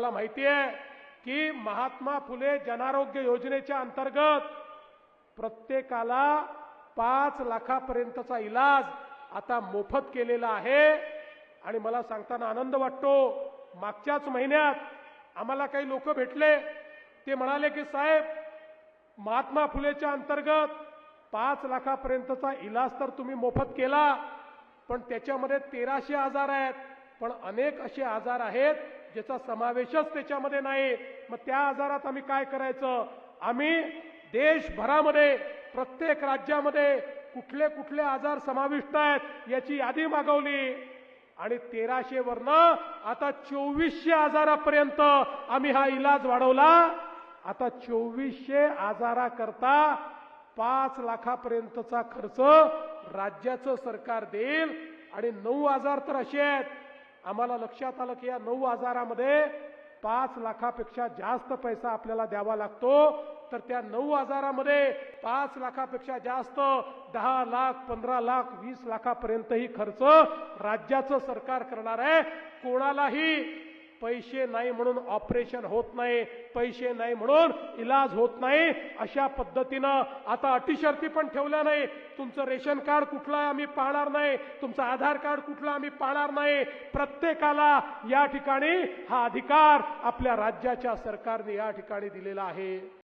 मला माहिती आहे की महात्मा फुले जनारोग्य योजनेच्या अंतर्गत प्रत्येकाला पाच लाखापर्यंतचा इलाज आता मोफत केलेला आहे. आणि मला सांगताना आनंद वाटतो मागच्याच महिन्यात आम्हाला काही लोक भेटले. ते म्हणाले की साहेब महात्मा फुलेच्या अंतर्गत पाच लाखापर्यंतचा इलाज तर तुम्ही मोफत केला पण त्याच्यामध्ये तेराशे आजार आहेत पण अनेक असे आजार आहेत ज्याचा समावेशच त्याच्यामध्ये नाही. मग त्या आजारात आम्ही काय करायचं? आम्ही देशभरामध्ये प्रत्येक राज्यामध्ये कुठले कुठले आजार समाविष्ट आहेत याची यादी मागवली. आणि तेराशे वरनं आता चोवीसशे आजारापर्यंत आम्ही हा इलाज वाढवला. आता चोवीसशे आजाराकरता पाच लाखापर्यंतचा खर्च राज्याचं सरकार देईल. आणि नऊ आजार तर असे आहेत. आम्हाला लक्षात आलं की या नऊ आजारामध्ये पाच लाखापेक्षा जास्त पैसा आपल्याला द्यावा लागतो. तर त्या नऊ आजारामध्ये पाच लाखापेक्षा जास्त दहा लाख पंधरा लाख वीस लाखापर्यंतही खर्च राज्याचं सरकार करणार आहे. कोणालाही पैसे नाही म्हणून ऑपरेशन होत नाही पैसे नाही म्हणून इलाज होत नाही अशा पद्धतीनं आता अटीशर्ती पण ठेवल्या नाही. तुमचं रेशन कार्ड कुठलं आहे आम्ही पाहणार नाही तुमचं आधार कार्ड कुठलं आम्ही पाहणार नाही. प्रत्येकाला या ठिकाणी हा अधिकार आपल्या राज्याच्या सरकारने या ठिकाणी दिलेला आहे.